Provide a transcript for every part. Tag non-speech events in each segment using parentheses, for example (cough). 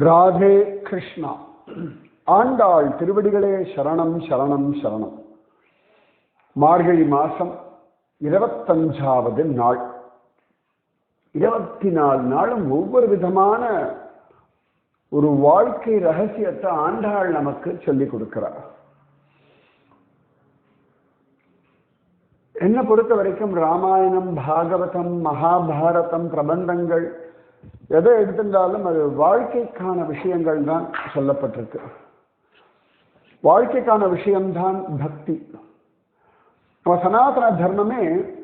ராதே கிருஷ்ணா. ஆண்டாள் திருவடிகளே சரணம் சரணம் சரணம். மார்கழி மாசம் இருபத்தஞ்சாவது நாள். இருபத்தி நாலு நாளும் ஒவ்வொரு விதமான ஒரு வாழ்க்கை ரகசியத்தை ஆண்டாள் நமக்கு சொல்லிக் கொடுக்கிறார். என்னை பொறுத்த வரைக்கும் ராமாயணம் பாகவதம் மகாபாரதம் பிரபந்தங்கள் எதை எடுத்திருந்தாலும் அது வாழ்க்கைக்கான விஷயங்கள் தான் சொல்லப்பட்டிருக்கு. வாழ்க்கைக்கான விஷயம்தான் பக்தி. நம்ம சனாதன தர்மமே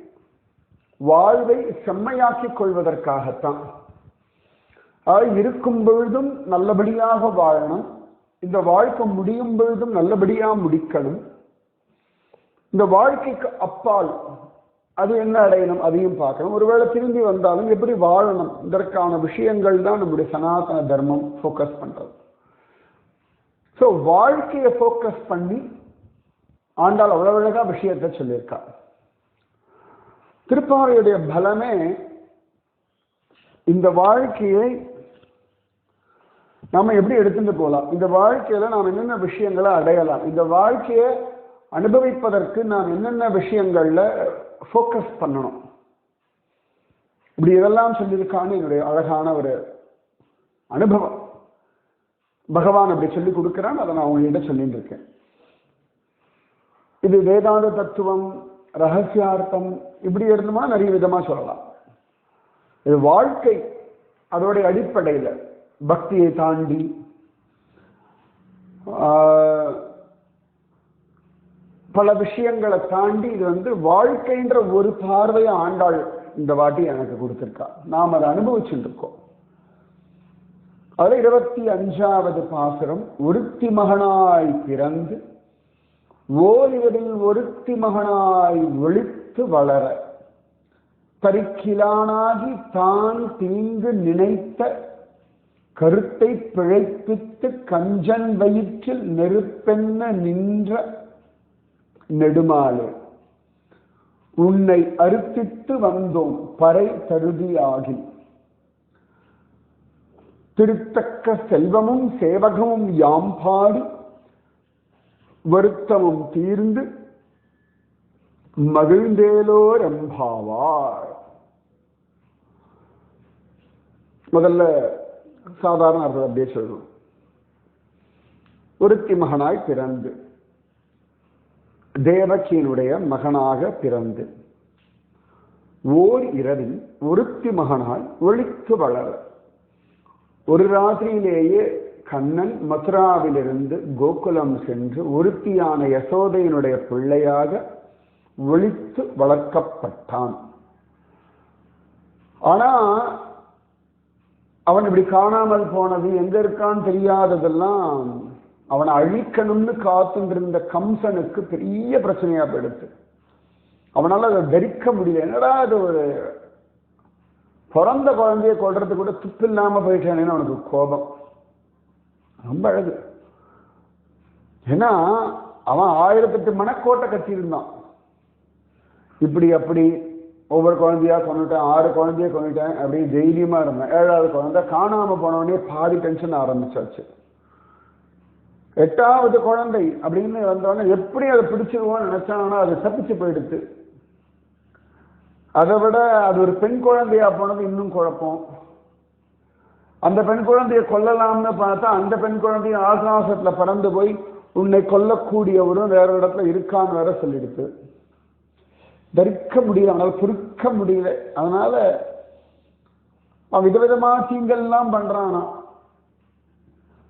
வாழ்வை செம்மையாக்கிக் கொள்வதற்காகத்தான். இருக்கும் பொழுதும் நல்லபடியாக வாழணும். இந்த வாழ்க்கை முடியும் பொழுதும் நல்லபடியா முடிக்கணும். இந்த வாழ்க்கைக்கு அப்பால் அது என்ன அடையணும்? அதையும் பார்க்கணும். ஒருவேளை திரும்பி வந்தாலும் எப்படி வாழணும்? இதற்கான விஷயங்கள் தான் நம்முடைய சனாதன தர்மம் ஃபோக்கஸ் பண்றது. ஸோ வாழ்க்கையை ஃபோக்கஸ் பண்ணி ஆண்டாள் அவ்வளவு அழகா விஷயத்தை சொல்லியிருக்கா. திருப்பாவையுடைய பலமே இந்த வாழ்க்கையை நாம எப்படி எடுத்துட்டு போகலாம்? இந்த வாழ்க்கையில நாம் என்னென்ன விஷயங்களை அடையலாம்? இந்த வாழ்க்கையை அனுபவிப்பதற்கு நாம் என்னென்ன விஷயங்களில் ஃபோக்கஸ் பண்ணணும். இப்படி இதெல்லாம் சொல்லியிருக்கான்னு என்னுடைய அழகான ஒரு அனுபவம். பகவான் அப்படி சொல்லி கொடுக்குறான் அதை நான் உங்ககிட்ட சொல்லிட்டு இருக்கேன். இது வேதாந்த தத்துவம் ரகசியார்த்தம் இப்படி இருந்துமா நிறைய விதமாக சொல்லலாம். இது வாழ்க்கை அதோடைய அடிப்படையில் பக்தியை தாண்டி பல விஷயங்களை தாண்டி இது வந்து வாழ்க்கைன்ற ஒரு பார்வையை ஆண்டாள் இந்த வாட்டி எனக்கு கொடுத்துருக்கா. நாம் அதை அனுபவிச்சுட்டு இருக்கோம் அது இருபத்தி அஞ்சாவது பாசுரம் ஒருத்தி மகனாய் பிறந்து ஓரிவரில் ஒருத்தி மகனாய் ஒழித்து வளர பரிக்கிலானாகி தான் தீங்கு நினைத்த கருத்தை பிழைப்பித்து கஞ்சன் வயிற்றில் நெருப்பென்ன நின்ற நெடுமாலே. உன்னை அறுத்தித்து வந்தோம் பறை தருதியாகி திருத்தக்க செல்வமும் சேவகமும் யாம் பாடி. வருத்தமும் தீர்ந்து மகிழ்ந்தேலோர் எம்பாவார் முதல்ல சாதாரண அர்த்தம் அப்படியே சொல்லணும் ஒருத்தி மகனாய் பிறந்து தேவகியினுடைய மகனாக பிறந்து ஓர் இரவில் ஒருத்தி மகனாய் ஒழித்து வளர. ஒரு ராத்திரியிலேயே கண்ணன் மதுராவிலிருந்து கோகுலம் சென்று ஒருத்தியான யசோதையினுடைய பிள்ளையாக ஒழித்து வளர்க்கப்பட்டான். ஆனா அவன் இப்படி காணாமல் போனது எங்க இருக்கான்னு தெரியாததெல்லாம் அவனை அழிக்கணும்னு காத்துருந்த கம்சனுக்கு பெரிய பிரச்சனையா போயிடுச்சு அவனால அதை தரிக்க முடியல. என்னடா அது ஒரு பிறந்த குழந்தைய கொள்றது கூட துப்பு இல்லாம போயிட்டானேன்னு அவனுக்கு கோபம். ரொம்ப அழகு. ஏன்னா அவன் ஆயிரத்தெட்டு மனக்கோட்டை கட்டியிருந்தான். இப்படி அப்படி ஒவ்வொரு குழந்தையா கொண்டுட்டேன் ஆறு குழந்தைய கொண்டுட்டேன் அப்படின்னு தைரியமா இருந்தேன். ஏழாவது குழந்தை காணாம போனவனே பாதி டென்ஷன் ஆரம்பிச்சாச்சு. எட்டாவது குழந்தை அப்படின்னு வந்தோடனே எப்படி அதை பிடிச்சிருவோம்னு நினைச்சாங்கன்னா அது தப்பிச்சு போயிடுது அதை விட அது ஒரு பெண் குழந்தையா போனது இன்னும் குழப்பம். அந்த பெண் குழந்தையை கொல்லலாம்னு பார்த்தா அந்த பெண் குழந்தையும் ஆகாசத்துல பறந்து போய் உன்னை கொல்லக்கூடியவரும் வேற இடத்துல இருக்கான்னு வேற சொல்லிடுது தரிக்க முடியல அவனால் பொறுக்க முடியல. அதனால அவன் விதவிதமா தீங்கள்லாம் பண்றானா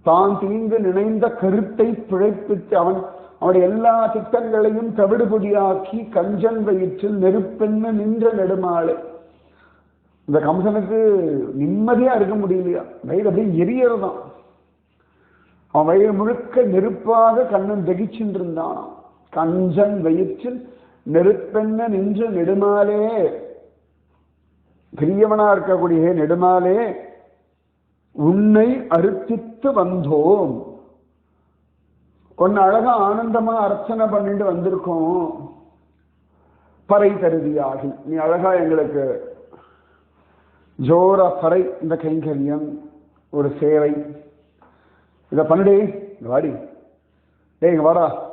தான் தீங்கு நினைந்த கருத்தை பிழைப்பித்து அவன் அவனுடைய எல்லா திட்டங்களையும் தவிடுபொடியாக்கி கஞ்சன் வயிற்றில் நெருப்பெண்ண நின்ற நெடுமாளே இந்த கம்சனுக்கு நிம்மதியா இருக்க முடியலையா? வயிறு அப்படியே எரியறதான். அவன் வயிறு முழுக்க நெருப்பாக கண்ணன் தகிச்சுட்டு இருந்தான் கஞ்சன் வயிற்றில் நெருப்பென்ன நின்ற நெடுமாலே பெரியவனா இருக்கக்கூடிய நெடுமாலே உன்னை அறுத்தித்து வந்தோம். ஒன்னு அழகா ஆனந்தமா அர்ச்சனை பண்ணிட்டு வந்திருக்கோம். பறை தருதியாகி. நீ அழகா எங்களுக்கு ஜோர பறை இந்த கைங்கரியம் ஒரு சேவை. இதை பண்ணுடே இங்க வாடி. டேய் இங்க வாடா.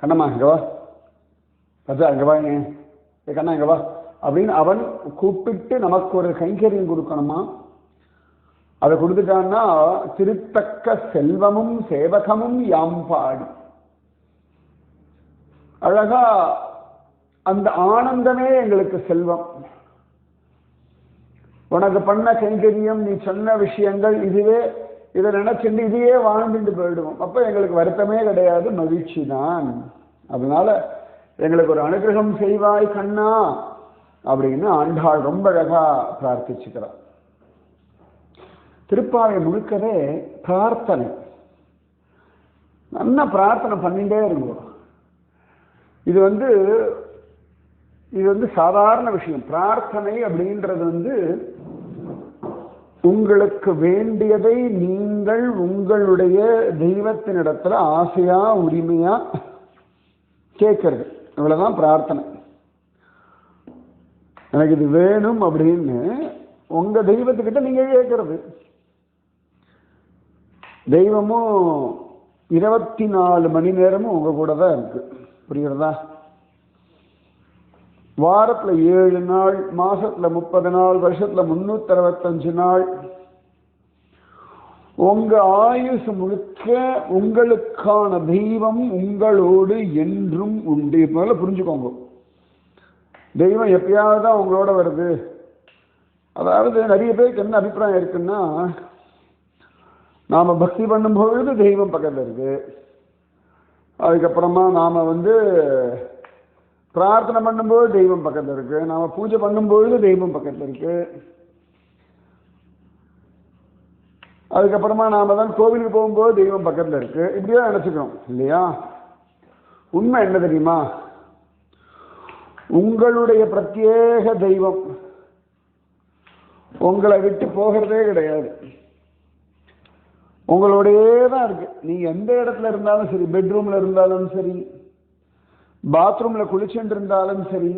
கண்ணம்மா இங்க வா. ராஜா இங்க வா ஏ கண்ணா இங்க வா. அப்படின்னு அவன் கூப்பிட்டு நமக்கு ஒரு கைங்கரியம் கொடுக்கணுமா? அதை கொடுத்துட்டான்னா திருத்தக்க செல்வமும் சேவகமும் யாம்பாடி அழகா அந்த ஆனந்தமே எங்களுக்கு செல்வம். உனக்கு பண்ண கைங்கரியம் நீ சொன்ன விஷயங்கள் இதுவே இதை நினைச்சுட்டு இதையே வாழ்ந்துட்டு போயிடுவோம். அப்ப எங்களுக்கு வருத்தமே கிடையாது மகிழ்ச்சி தான். அதனால எங்களுக்கு ஒரு அனுகிரகம் செய்வாய் கண்ணா அப்படின்னு ஆண்டாள் ரொம்ப அழகா பிரார்த்திச்சுக்கிறார் திருப்பாவை முழுக்கவே பிரார்த்தனை. நல்லா பிரார்த்தனை பண்ணிகிட்டே இருக்கும் இது வந்து இது வந்து சாதாரண விஷயம். பிரார்த்தனை அப்படின்றது வந்து உங்களுக்கு வேண்டியதை நீங்கள் உங்களுடைய தெய்வத்தினிடத்துல ஆசையா உரிமையா கேட்கறது. இவ்வளவுதான் பிரார்த்தனை. எனக்கு இது வேணும் அப்படின்னு உங்க தெய்வத்துக்கிட்ட நீங்க கேட்கறது. தெய்வமும் இருபத்தி நாலு மணி நேரமும் உங்க கூட தான் இருக்கு. புரியுறதா வாரத்துல ஏழு நாள் மாசத்துல முப்பது நாள் வருஷத்துல முன்னூத்தி அறுபத்தஞ்சு நாள். உங்க ஆயுசு முழுக்க உங்களுக்கான தெய்வம் உங்களோடு என்றும் உண்டு. முதல்ல புரிஞ்சுக்கோங்க. தெய்வம் எப்பயாவது தான் உங்களோட வருது. அதாவது நிறைய பேருக்கு என்ன அபிப்பிராயம் இருக்குன்னா நாம் பக்தி பண்ணும் பொழுது தெய்வம் பக்கத்தில் இருக்கு. அதுக்கப்புறமா நாம் வந்து பிரார்த்தனை பண்ணும்போது தெய்வம் பக்கத்தில் இருக்கு. நாம் பூஜை பண்ணும்பொழுது தெய்வம் பக்கத்தில் இருக்கு. அதுக்கப்புறமா நாம் தான் கோவிலுக்கு போகும்போது தெய்வம் பக்கத்தில் இருக்கு. இப்படியே நினச்சிக்கிறோம் இல்லையா? உண்மை என்ன தெரியுமா? உங்களுடைய பிரத்யேக தெய்வம் உங்களை விட்டு போகிறதே கிடையாது. உங்களோடையே தான் இருக்கு. நீங்கள் எந்த இடத்துல இருந்தாலும் சரி பெட்ரூம்ல இருந்தாலும் சரி பாத்ரூம்ல குளிச்சுட்டு இருந்தாலும் சரி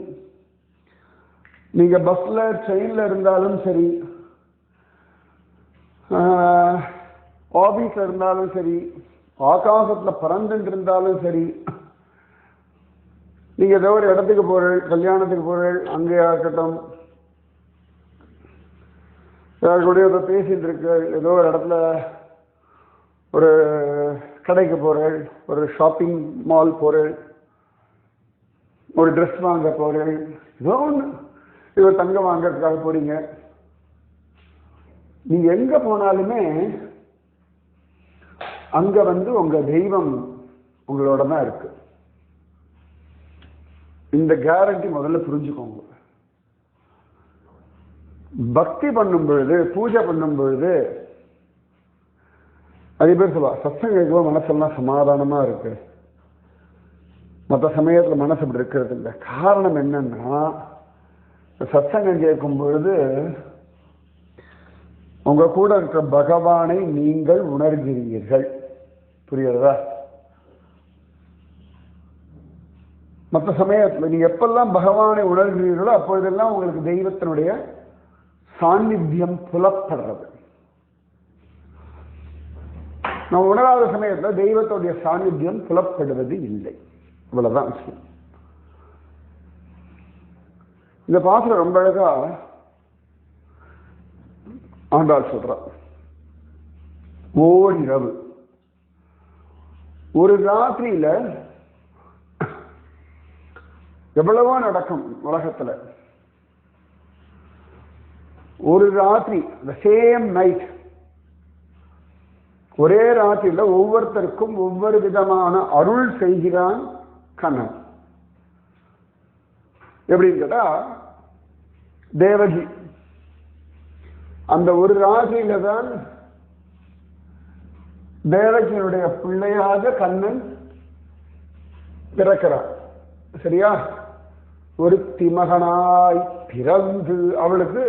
நீங்க பஸ்ல ட்ரெயின்ல இருந்தாலும் சரி ஆபீஸ்ல இருந்தாலும் சரி ஆகாசத்துல பறந்துட்டு இருந்தாலும் சரி நீங்க ஏதோ ஒரு இடத்துக்கு போறீள் கல்யாணத்துக்கு போறீள் அங்கேயா இருக்கட்டும். யார் கூடயோ ஏதோ பேசிட்டு இருக்கு ஏதோ ஒரு இடத்துல ஒரு கடைக்கு போகிறேள் ஒரு ஷாப்பிங் மால் போகிறேள் ஒரு ட்ரெஸ் வாங்க போகிறேள் ஏதோ ஒன்று ஏதோ தங்கம் வாங்கிறதுக்காக போகிறீங்க நீங்கள் எங்கே போனாலுமே அங்கே வந்து உங்கள் தெய்வம் உங்களோட தான் இருக்கு. இந்த கேரண்டி முதல்ல புரிஞ்சுக்கோங்க. பக்தி பண்ணும் பொழுது பூஜை பண்ணும் பொழுது நிறைய பேர் சொல்லுவா சத்தம் கேட்கும்போது மனசெல்லாம் சமாதானமாக இருக்கு. மற்ற சமயத்தில் மனசு இப்படி இருக்கிறது இல்லை. காரணம் என்னன்னா சத்சங்கம் கேட்கும் பொழுது உங்க கூட இருக்கிற பகவானை நீங்கள் உணர்கிறீர்கள். புரியுறதா மற்ற சமயத்தில் நீங்க எப்பெல்லாம் பகவானை உணர்கிறீர்களோ அப்பொழுதெல்லாம் உங்களுக்கு தெய்வத்தினுடைய சாநித்தியம் புலப்படுறது. நம்ம உணராத சமயத்தில் தெய்வத்துடைய சாநித்தியம் புலப்படுவது இல்லை. இவ்வளவுதான் விஷயம். இந்த பாசுரம் ரொம்ப அழகா ஆண்டாள் சொல்றார் ஓரிரவு. ஒரு ராத்திரியில எவ்வளவோ நடக்கும் உலகத்துல. ஒரு ராத்திரி த சேம் நைட் ஒரே ராத்திரியில ஒவ்வொருத்தருக்கும் ஒவ்வொரு விதமான அருள் செய்கிறான் கண்ணன். எப்படின்னு கேட்டா தேவகி. அந்த ஒரு ராசியில தான் தேவகியினுடைய பிள்ளையாக கண்ணன் பிறக்கிறார் சரியா? ஒரு திமகனாய் பிறந்து அவளுக்கு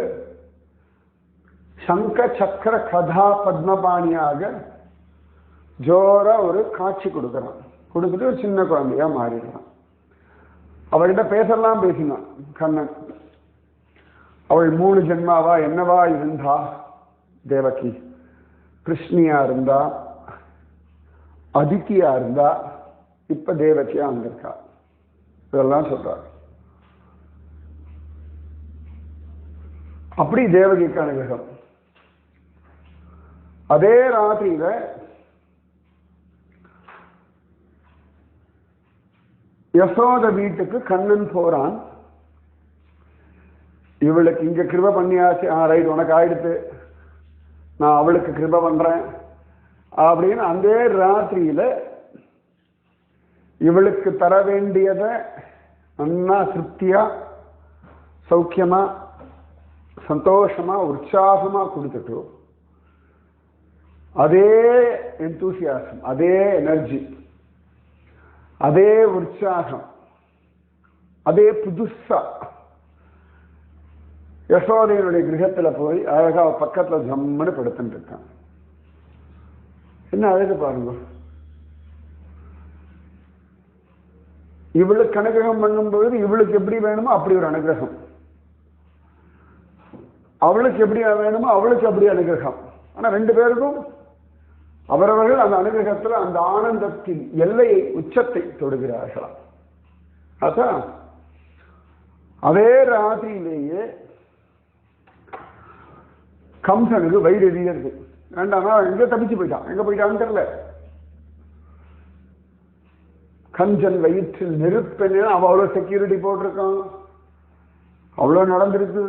சங்க சக்கர கதா பத்மபாணியாக ஜோரா ஒரு காட்சி கொடுக்குறான். கொடுத்துட்டு ஒரு சின்ன குழந்தையா மாறிடுறான். அவள்கிட்ட பேசலாம் பேசினான் கண்ணன். அவள் மூணு ஜென்மாவா என்னவா இருந்தா? தேவகி கிருஷ்ணியா இருந்தா? அதித்தியா இருந்தா? இப்ப தேவகியா வந்திருக்கா? இதெல்லாம் சொல்றாரு. அப்படி தேவகிக்கு அனுகிரகம் அதே ராத்திரியில யசோத வீட்டுக்கு கண்ணன் போறான். இவளுக்கு இங்க கிருப பண்ணியாச்சு. ஆ ரைட் உனக்கு ஆயிடுத்து. நான் அவளுக்கு கிருப பண்றேன். அப்படின்னு அந்த ராத்திரியில இவளுக்கு தர வேண்டியதை நன்னா திருப்தியா சௌக்கியமா சந்தோஷமா உற்சாகமா கொடுத்துட்டு அதே எந்தூசியாசம் அதே எனர்ஜி அதே உற்சாகம் அதே புதுசா. யசோதையனுடைய கிரகத்துல போய் அழகா பக்கத்துல ஜம்முன்னு படுத்துட்டு இருக்கான் என்ன அழகு பாருங்க. இவளுக்கு அனுகிரகம் பண்ணும்பொழுது இவளுக்கு எப்படி வேணுமோ அப்படி ஒரு அனுகிரகம். அவளுக்கு எப்படி வேணுமோ அவளுக்கு அப்படி அனுகிரகம். ஆனா ரெண்டு பேருக்கும் அவரவர்கள் அந்த அனுகிரகத்தில் அந்த ஆனந்தத்தின் எல்லையை உச்சத்தை தொடுகிறார்களாம். அதான் அதே ராத்திரியிலேயே கம்சனுக்கு வயிறு எரியறது வேண்டாமா? எங்க தப்பிச்சு போயிட்டான் எங்க போயிட்டான்னு தெரியல. கஞ்சன் வயிற்றில் நெருப்பெண்ணு அவன் அவ்வளோ செக்யூரிட்டி போட்டிருக்கான். அவ்வளோ நடந்திருக்கு.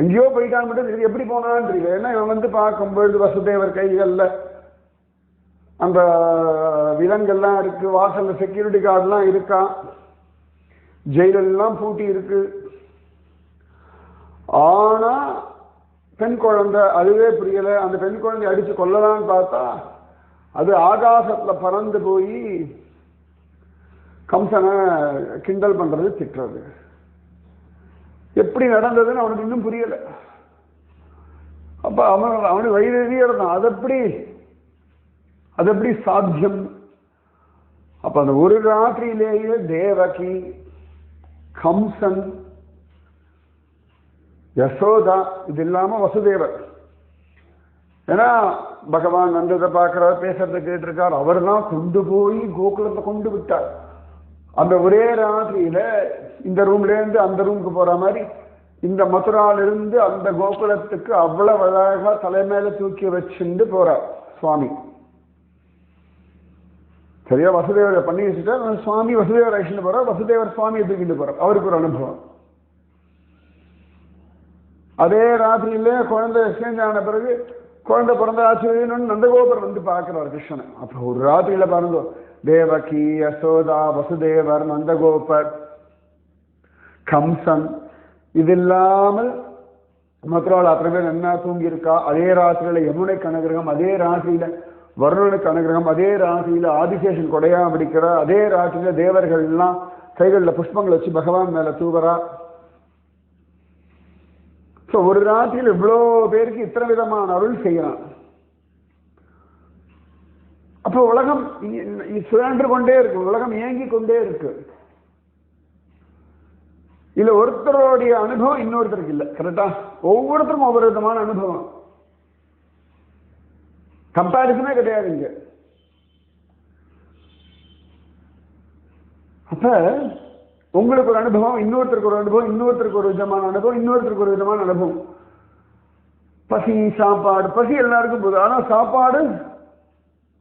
எங்கேயோ போயிட்டான் மட்டும் தெரியுது. எப்படி போனான்னு தெரியல. ஏன்னா இவன் வந்து பார்க்கும்பொழுது வசுதேவர் கைகளில் அந்த விலங்கெல்லாம் இருக்கு வாசல்ல செக்யூரிட்டி கார்டெல்லாம் இருக்கான். ஜெயிலெல்லாம் பூட்டி இருக்கு. ஆனா பெண் குழந்தை அதுவே புரியல. அந்த பெண் குழந்தை அடிச்சு கொல்லலான்னு பார்த்தா அது ஆகாசத்துல பறந்து போய் கம்சனை கிண்டல் பண்றது திட்டுறது. எப்படி நடந்ததுன்னு அவனுக்கு இன்னும் புரியல. அப்போ அவன் அவனுக்கு வயிறறியே இருந்தான் அது எப்படி அது எப்படி சாத்தியம்? அப்போ அந்த ஒரு ராத்திரியிலேயே தேவகி கம்சன் யசோதா இது இல்லாமல் வசுதேவர். ஏன்னா பகவான் வந்ததை பார்க்குறார் பேசுறதை கேட்டிருக்கார். அவர் தான் கொண்டு போய் கோகுலத்தை கொண்டு விட்டார். அந்த ஒரே ராத்திரியில இந்த ரூம்ல இருந்து அந்த ரூமுக்கு போற மாதிரி இந்த மதுரால இருந்து அந்த கோகுலத்துக்கு அவ்வளவு அழகா தலைமையில தூக்கி வச்சுட்டு போறார் சுவாமி. சரியா? வசுதேவரை பண்ணி வச்சுட்டா சுவாமி வசுதேவர் அழிச்சுட்டு போறார் வசுதேவர் சுவாமியை தூக்கிட்டு போறார். அவருக்கு ஒரு அனுபவம். அதே ராத்திரியில குழந்தை எக்ஸ்சேஞ்ச் ஆன பிறகு குழந்தை பிறந்த ஆச்சரியம்னு நந்தகோபுரம் வந்து பார்க்கிறார் கிருஷ்ணன். அப்ப ஒரு ராத்திரியில பாருங்க தேவகி யசோதா வசுதேவர் நந்தகோபர். கம்சன். இது இல்லாமல் மதுரால் அத்தனை பேர் என்ன தூங்கியிருக்கா? அதே ராசியில யமுனைக்கு அனுகிரகம் அதே ராசியில வருணனுக்கு அனுகிரகம் அதே ராசியில ஆதிசேஷன் கொடையா பிடிக்கிறா அதே ராசியில தேவர்கள் எல்லாம் கைகளில் புஷ்பங்கள் வச்சு பகவான் மேல தூவரா ஸோ ஒரு ராத்திரியில் இவ்வளோ பேருக்கு இத்தனை விதமான அருள் செய்யலாம் அப்போ உலகம் சுழன்று கொண்டே இருக்கு. உலகம் இயங்கி கொண்டே இருக்கு. இதுல ஒருத்தருடைய அனுபவம் இன்னொருத்தருக்கு இல்லை. கரெக்டா ஒவ்வொருத்தரும் ஒவ்வொரு விதமான அனுபவம். கம்பாரிசனே கிடையாது இங்க. அப்ப உங்களுக்கு ஒரு அனுபவம் இன்னொருத்தருக்கு ஒரு அனுபவம் இன்னொருத்தருக்கு ஒரு விதமான அனுபவம் இன்னொருத்தருக்கு ஒரு விதமான அனுபவம். பசி சாப்பாடு பசி எல்லாருக்கும் போகுது ஆனா சாப்பாடு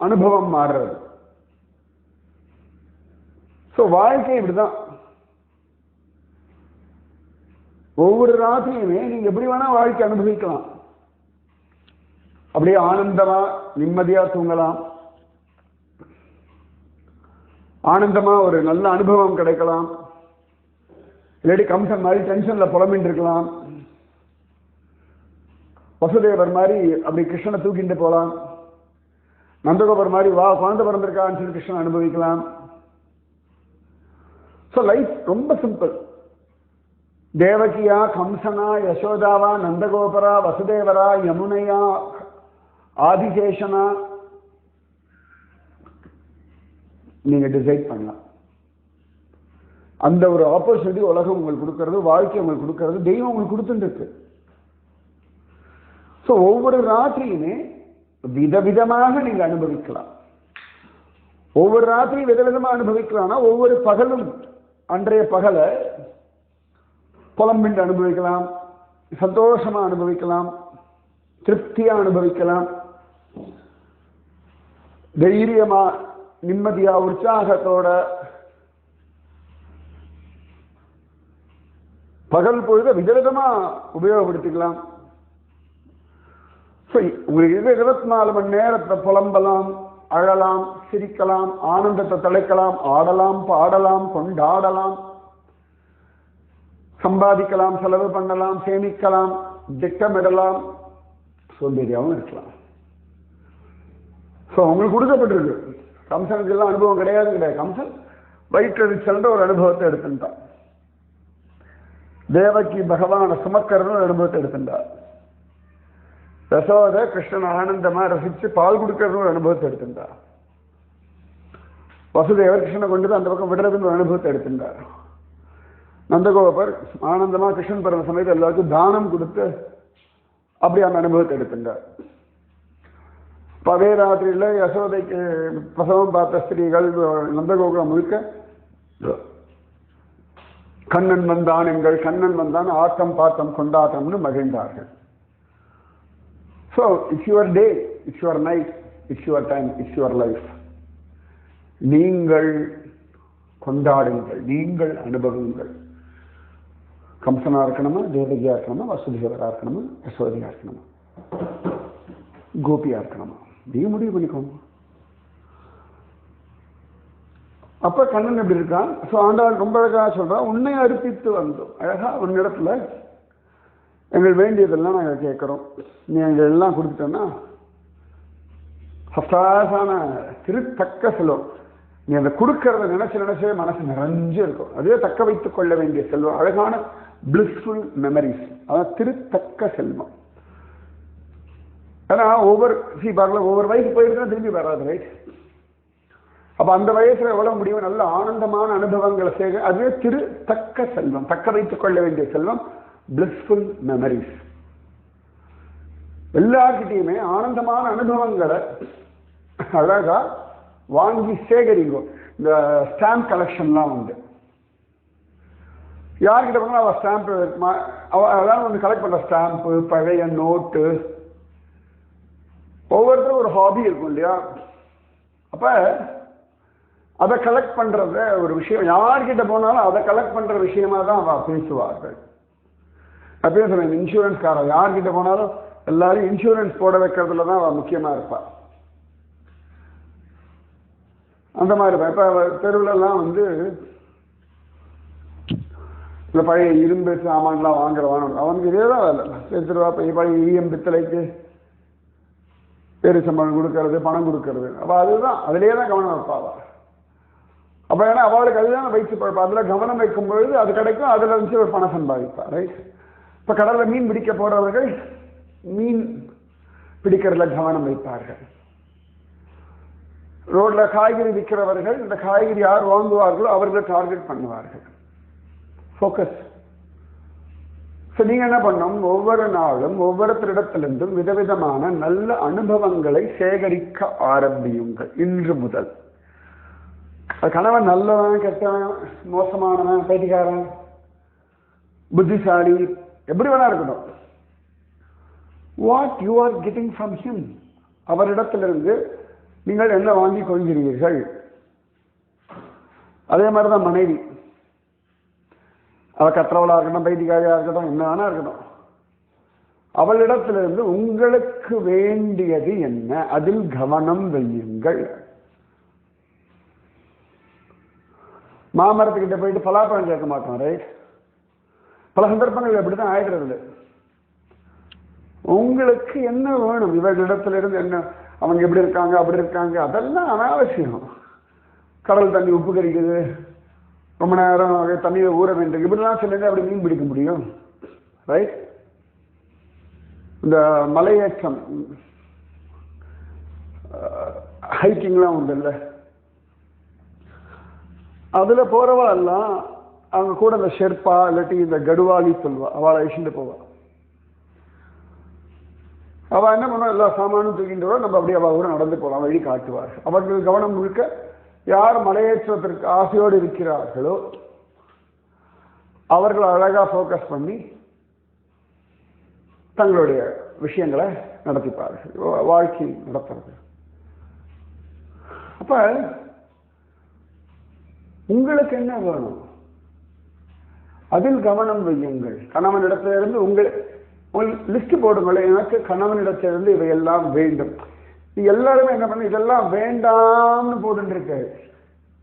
அனுபவம் மாறுறது. ஸோ வாழ்க்கை இப்படிதான். ஒவ்வொரு ராசியுமே நீங்க எப்படி வேணா வாழ்க்கை அனுபவிக்கலாம். அப்படியே ஆனந்தமா நிம்மதியா தூங்கலாம். ஆனந்தமா ஒரு நல்ல அனுபவம் கிடைக்கலாம். இல்லாட்டி கம்சன் மாதிரி டென்ஷன்ல புலம்பின்னு இருக்கலாம் வசுதேவர் மாதிரி அப்படி கிருஷ்ணனை தூக்கிட்டு போகலாம். நந்தகோபர் மாதிரி வா குழந்தை பிறந்திருக்கான்னு சொல்லி கிருஷ்ணன் அனுபவிக்கலாம். ஸோ லைஃப் ரொம்ப சிம்பிள் தேவகியா கம்சனா யசோதாவா நந்தகோபரா வசுதேவரா யமுனையா ஆதிசேஷனா நீங்க டிசைட் பண்ணலாம். அந்த ஒரு ஆப்பர்ச்சுனிட்டி உலகம் உங்களுக்கு கொடுக்கறது வாழ்க்கை உங்களுக்கு கொடுக்கறது தெய்வம் உங்களுக்கு கொடுத்துட்டு இருக்கு. ஸோ ஒவ்வொரு ராத்திரியுமே விதவிதமாக நீங்க அனுபவிக்கலாம். ஒவ்வொரு ராத்திரியும் விதவிதமாக அனுபவிக்கலாம்னா ஒவ்வொரு பகலும் அன்றைய பகலை புலம்பின்று அனுபவிக்கலாம் சந்தோஷமா அனுபவிக்கலாம் திருப்தியா அனுபவிக்கலாம் தைரியமா நிம்மதியா உற்சாகத்தோட பகல் பொழுத விதவிதமா உபயோகப்படுத்திக்கலாம். உங்களுக்கு இருபத்தி நாலு மணி நேரத்தை புலம்பலாம் அழலாம் சிரிக்கலாம் ஆனந்தத்தை தலைக்கலாம் ஆடலாம் பாடலாம் கொண்டாடலாம் சம்பாதிக்கலாம் செலவு பண்ணலாம் சேமிக்கலாம் திட்டமிடலாம். சோம்பேறியாகவும் இருக்கலாம். ஸோ உங்களுக்கு கொடுக்கப்பட்டிருக்கு கம்சனுக்கு எல்லாம் அனுபவம் கிடையாது கிடையாது. கம்சன் வயிற்றெரிச்சல்ன்ற ஒரு அனுபவத்தை எடுத்துட்டான். தேவகி பகவான சுமக்கரன் ஒரு அனுபவத்தை எடுத்துட்டார். யசோத கிருஷ்ணன் ஆனந்தமா ரசிச்சு பால் கொடுக்கறதுன்னு ஒரு அனுபவத்தை எடுத்திருந்தார். வசுதேவர் கிருஷ்ணனை கொண்டு அந்த பக்கம் விடுறதுன்னு ஒரு அனுபவத்தை எடுத்திருந்தார். நந்தகோபர் ஆனந்தமா கிருஷ்ணன் பிறந்த சமயத்தில் எல்லாருக்கும் தானம் கொடுத்து அப்படி அந்த அனுபவத்தை எடுத்திருந்தார். பவே ராத்திரியில் யசோதைக்கு பிரசவம் பார்த்த ஸ்திரீகள் நந்தகோகுலம் முழுக்க கண்ணன் வந்தான் எங்கள் கண்ணன் வந்தான் ஆட்டம் பாட்டம் கொண்டாட்டம்னு மகிழ்ந்தார்கள். So it's your day it's your night it's your time it's your life நீங்கள் கொண்டாடுங்கள் நீங்கள் அனுபவங்கள். கம்சனா இருக்கணுமா தேவகியா இருக்கணுமா வசுதேவராக இருக்கணுமா யசோதையா இருக்கணுமா? கோபியா இருக்கணுமா? நீ முடிவு பண்ணிக்கோங்க அப்ப கண்ணன் எப்படி இருக்கான்? ஸோ ஆண்டாள் ரொம்ப அழகா சொல்றான் உன்னை அர்ப்பித்து வந்தோம். அழகா உன்னிடத்துல எங்கள் வேண்டியதெல்லாம் நாங்கள் கேட்குறோம். நீங்கள் எல்லாம் கொடுத்துட்டோன்னா ஃபஸ்டான திருத்தக்க செல்வம். நீ அந்த கொடுக்கறத நினைச்சு நினைச்சே மனசு நிறைஞ்சு இருக்கும். அதே தக்க வைத்துக் கொள்ள வேண்டிய செல்வம். அழகான பிளிஸ்ஃபுல் மெமரிஸ் அதான் திருத்தக்க செல்வம். ஏன்னா ஒவ்வொரு சி பார்க்கல ஒவ்வொரு வயசு போயிருந்தா திரும்பி வராது ரைட் அப்ப அந்த வயசுல எவ்வளவு முடியும் நல்ல ஆனந்தமான அனுபவங்களை சேக அதுவே திரு தக்க செல்வம். தக்க வைத்துக் கொள்ள வேண்டிய செல்வம். பிளஸ்ஃபுல் மெமரிஸ் எல்லார்கிட்டையுமே ஆனந்தமான அனுபவங்களை அழகா வாங்கி சேகரிங்கோ. இந்த ஸ்டாம்ப் கலெக்ஷன்லாம் உண்டு. யார்கிட்ட போனா அவள் ஸ்டாம்ப் அதான் வந்து கலெக்ட் பண்ணுற ஸ்டாம்ப்பு பழைய நோட்டு ஒவ்வொருத்தரும் ஒரு ஹாபி இருக்கும் இல்லையா? அப்போ அதை கலெக்ட் பண்ணுறத ஒரு விஷயம் யார்கிட்ட போனாலும் அதை கலெக்ட் பண்ணுற விஷயமா தான் அவள் பேசுவார்கள். அப்பயே சொன்னேன் இன்சூரன்ஸ் காரன். யார்கிட்ட போனாலும் எல்லாரும் இன்சூரன்ஸ் போட வைக்கிறதுல தான் அவ முக்கியமா இருப்பா அந்த மாதிரி இருப்பா இப்போ தெருவுலலாம் வந்து இந்த பழைய இரும்பு சாமான்லாம் வாங்குறவான். அவனுக்கு இதே தான் வேலை. எடுத்துருவா பழைய பழைய ஈயம் பித்தளைக்கு பேரு சம்பளம் கொடுக்கறது பணம் கொடுக்கறது. அப்போ அதுதான். அதுலேயே தான் கவனம் வைப்பாவா அப்போ ஏன்னா அவளுக்கு அதுதான் வயிற்று பழப்பா அதில் கவனம் வைக்கும் பொழுது அது கிடைக்கும். அதில் இருந்துச்சு ஒரு பணம் சம்பாதிப்பா ரைட் இப்ப கடல்ல மீன் பிடிக்க போறவர்கள் மீன் பிடிக்கிறதுல கவனம் வைப்பார்கள். ரோட்ல காய்கறி விற்கிறவர்கள் இந்த காய்கறி யார் வாங்குவார்களோ அவர்களை டார்கெட் பண்ணுவார்கள். ஃபோக்கஸ் ஸோ நீங்க என்ன பண்ணும் ஒவ்வொரு நாளும் ஒவ்வொருத்தரிடத்திலிருந்தும் விதவிதமான நல்ல அனுபவங்களை சேகரிக்க ஆரம்பியுங்கள் இன்று முதல். அது கணவன் நல்லவன் கெட்டவன் மோசமானவன் பைத்தியக்காரன் புத்திசாலி எப்படி வேணா இருக்கட்டும். What you are getting from him அவரிடத்திலிருந்து நீங்கள் என்ன வாங்கி கொள்கிறீர்கள்? அதே மாதிரி தான் மனைவி. அவள் கற்றவளா இருக்கட்டும் பைத்தியக்காரியாக இருக்கட்டும் என்ன வேணா இருக்கட்டும். அவளிடத்திலிருந்து உங்களுக்கு வேண்டியது என்ன? அதில் கவனம் வையுங்கள். மாமரத்துக்கிட்ட போயிட்டு பலாப்பழம் கேட்க மாட்டோம் ரைட் பல சந்தர்ப்பங்கள் அப்படிதான் ஆயிடுறது உங்களுக்கு என்ன வேணும்? இவர்களிடத்துல இருந்து என்ன? அவங்க எப்படி இருக்காங்க? அப்படி இருக்காங்க? அதெல்லாம் அனாவசியம். கடல் தண்ணி உப்பு கறிக்குது ரொம்ப நேரம் தண்ணியை ஊற வேண்டும். இப்படிலாம் சொல்லுங்க அப்படி மீன் பிடிக்க முடியும்? ரைட் இந்த மலையேற்றம் ஹைக்கிங்லாம் உண்டு இல்லை அதில் போகிறவா எல்லாம் அவங்க கூட இந்த ஷெர்பா இல்லாட்டி இந்த கடுவாலி சொல்வா அவளை அழிச்சுட்டு போவா. அவள் என்ன பண்ணுவா? எல்லா சாமானும் தூக்கிட்டு நம்ம அப்படியே அவள் கூட நடந்து போகலாம் வழி காட்டுவார். அவர்கள் கவனம் முழுக்க யார் மலையேற்றத்திற்கு ஆசையோடு இருக்கிறார்களோ அவர்கள் அழகாக ஃபோக்கஸ் பண்ணி தங்களுடைய விஷயங்களை நடத்திப்பார்கள். வாழ்க்கை நடத்துறது. அப்ப உங்களுக்கு என்ன வேணும்? அதில் கவனம் வையுங்கள். கணவனிடத்திலிருந்து உங்கள் உங்கள் லிஸ்ட் போடுங்களேன். எனக்கு கணவனிடத்திலிருந்து இவையெல்லாம் வேண்டும். எல்லாருமே என்ன பண்ண இதெல்லாம் வேண்டாம்னு போட்டுருக்கு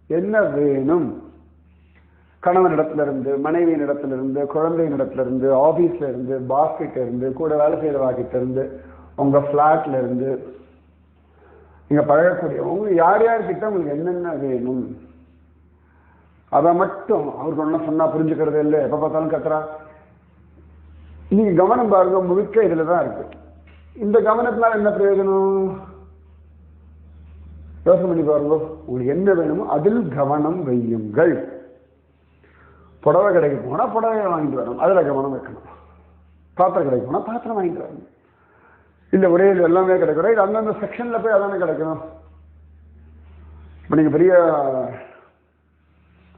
என்ன வேணும்? கணவனிடத்திலிருந்து மனைவியினிடத்திலிருந்து குழந்தையினிடத்திலிருந்து ஆபீஸ்ல இருந்து பாஸ்கிட்ட இருந்து கூட வேலை செய்யறவா கிட்ட இருந்து உங்க பிளாட்ல இருந்து நீங்க பழகக்கூடிய உங்க யார் யார்கிட்ட உங்களுக்கு என்னென்ன வேணும்? அதை மட்டும் அவருக்கு ஒன்றும் சொன்னா புரிஞ்சுக்கிறது இல்லை. எப்ப பார்த்தாலும் கத்துறா. நீங்க கவனம் பாருங்க முழுக்க இதுல தான் இருக்கு. இந்த கவனத்தினால என்ன பிரயோஜனம்? யோசனை பண்ணி பாருங்க. உங்களுக்கு என்ன வேணுமோ அதில் கவனம் வையுங்கள். புடவை கடைக்கு போனா புடவை வாங்கிட்டு வரணும். அதுல கவனம் வைக்கணும். பாத்திரம் கடைக்கு போனா பாத்திரம் வாங்கிட்டு வரணும். இல்ல ஒரே இது எல்லாமே கிடைக்கும் இது அந்தந்த செக்ஷன்ல போய் அதானே கிடைக்கணும். இப்போ நீங்க பெரிய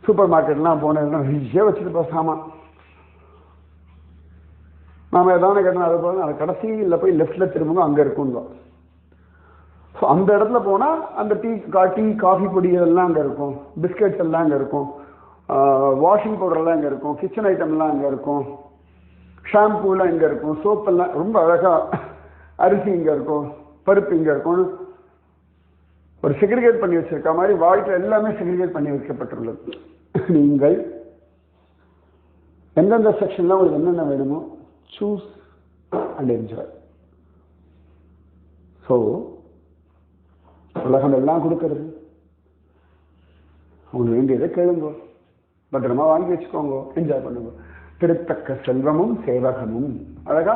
சூப்பர் மார்க்கெட்லாம் போனதுன்னா நிறைய வச்சுட்டு போ சாமான். நாம எதாவது கேட்டோம் அது போல அது கடைசியில் போய் லெஃப்டில் திரும்பவும் அங்கே இருக்குங்க ஸோ அந்த இடத்துல போனால் அந்த டீ கா டீ காஃபி பொடி இதெல்லாம் அங்கே இருக்கும். பிஸ்கெட்ஸ் எல்லாம் அங்கே இருக்கும். வாஷிங் பவுடர்லாம் அங்கே இருக்கும். கிச்சன் ஐட்டம்லாம் அங்கே இருக்கும். ஷாம்பூ எல்லாம் இருக்கும். சோப்பெல்லாம் ரொம்ப அழகாக அரிசி இங்கே இருக்கும். பருப்பு இங்கே இருக்கும் ஒரு செக்ரிகேட் பண்ணி வச்சுருக்க மாதிரி வாழ்க்கை எல்லாமே செக்ரிகேட் பண்ணி வைக்கப்பட்டுள்ளது. (coughs) நீங்கள் எந்தெந்த செக்ஷன்ல உங்களுக்கு என்னென்ன வேணுமோ சூஸ் அண்ட் என்ஜாய் ஸோ உலகம் எல்லாம் கொடுக்கறது. உங்களுக்கு வேண்டியதை கேளுங்க. பத்திரமா வாங்கி வச்சுக்கோங்க. என்ஜாய் பண்ணுங்க. திருத்தக்க செல்வமும் சேவகமும். அழகா?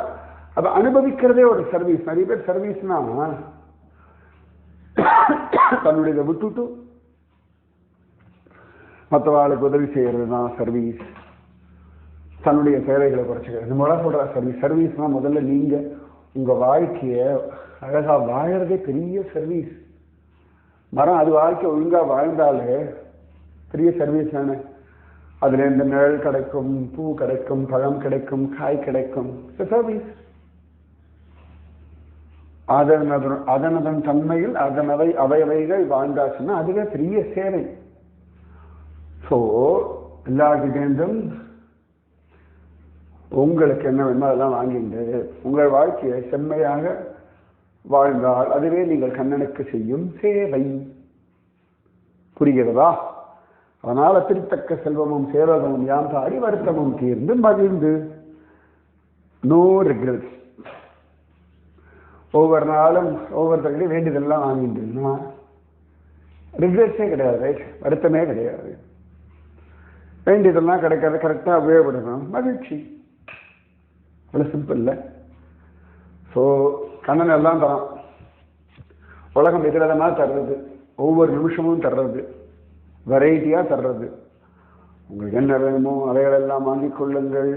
அதை அனுபவிக்கிறதே ஒரு சர்வீஸ் நிறைய பேர் சர்வீஸ்னா (coughs) தன்னுடைய விட்டுட்டு மற்றவாளுக்கு உதவி செய்யறது தான் சர்வீஸ் தன்னுடைய தேவைகளை குறைச்சிக்கிறது. இந்த முறை சொல்கிற சர்வீஸ் சர்வீஸ்னால் முதல்ல நீங்கள் உங்கள் வாழ்க்கையை அழகாக வாழறதே பெரிய சர்வீஸ் மரம் அது வாழ்க்கை ஒழுங்காக வாழ்ந்தாலே பெரிய சர்வீஸ் தானே. அதில் இந்த நிழல் கிடைக்கும் பூ கிடைக்கும் பழம் கிடைக்கும் காய் கிடைக்கும். சர்வீஸ் அதனதன் அதனதன் தன்மையில் அதனவை அவையவைகள் வாழ்ந்தாச்சுன்னா அதுவே பெரிய சேவை. ஸோ எல்லார்கிட்டேருந்தும் உங்களுக்கு என்ன வேணுமோ அதெல்லாம் வாங்கிட்டு உங்கள் வாழ்க்கையை செம்மையாக வாழ்ந்தால் அதுவே நீங்கள் கண்ணனுக்கு செய்யும் சேவை. புரிகிறதா? அதனால் திருத்தக்க செல்வமும் சேவகமும் யாம் பாடி வருத்தமும் தீர்ந்து மகிழ்ந்து. நோ ரிக்ரெட்ஸ் ஒவ்வொரு நாளும் ஒவ்வொருத்தர்கிட்டையும் வேண்டியதெல்லாம் வாங்கிட்டு ரிக்ரெட்ஸே கிடையாது ரைட் வருத்தமே கிடையாது. வேண்டியதெல்லாம் கிடைக்காது கரெக்டாக உபயோகப்படுத்தணும். மகிழ்ச்சி. அவ்வளோ சிம்பிள் இல்லை. ஸோ கண்ணன் எல்லாம் தரான். உலகம் விதவிதமாக தர்றது. ஒவ்வொரு நிமிஷமும் தர்றது. வெரைட்டியாக தர்றது. உங்களுக்கு என்ன வேணுமோ அலைகளெல்லாம் வாங்கிக் கொள்ளுங்கள்.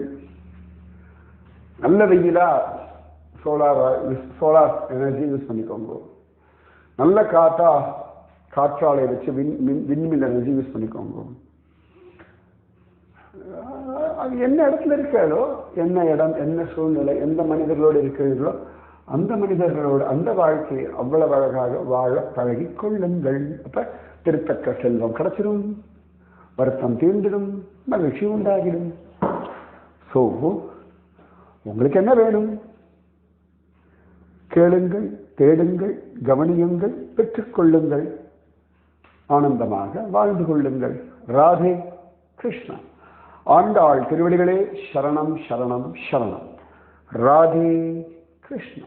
நல்ல வெயிலாக சோலார் சோலார் எனர்ஜி யூஸ் பண்ணிக்கோங்க. நல்ல காற்றா காற்றாலை வச்சு விண் மின் விண்மின் எனர்ஜி யூஸ் பண்ணிக்கோங்க. அது என்ன இடத்துல இருக்காளோ என்ன இடம் என்ன சூழ்நிலை எந்த மனிதர்களோடு இருக்கிறீர்களோ அந்த மனிதர்களோடு அந்த வாழ்க்கையை அவ்வளவு அழகாக வாழ பழகி கொள்ளுங்கள். அப்ப திருத்தக்க செல்வம் கிடைச்சிடும் வருத்தம் தீர்ந்துடும். மகிழ்ச்சி உண்டாகிடும். ஸோ உங்களுக்கு என்ன வேணும்? கேளுங்கள் தேடுங்கள் கவனியுங்கள் பெற்றுக்கொள்ளுங்கள் ஆனந்தமாக வாழ்ந்து கொள்ளுங்கள். ராதே கிருஷ்ணா. ஆண்டாள் திருவடிகளே சரணம் சரணம் சரணம். ராதே கிருஷ்ணா.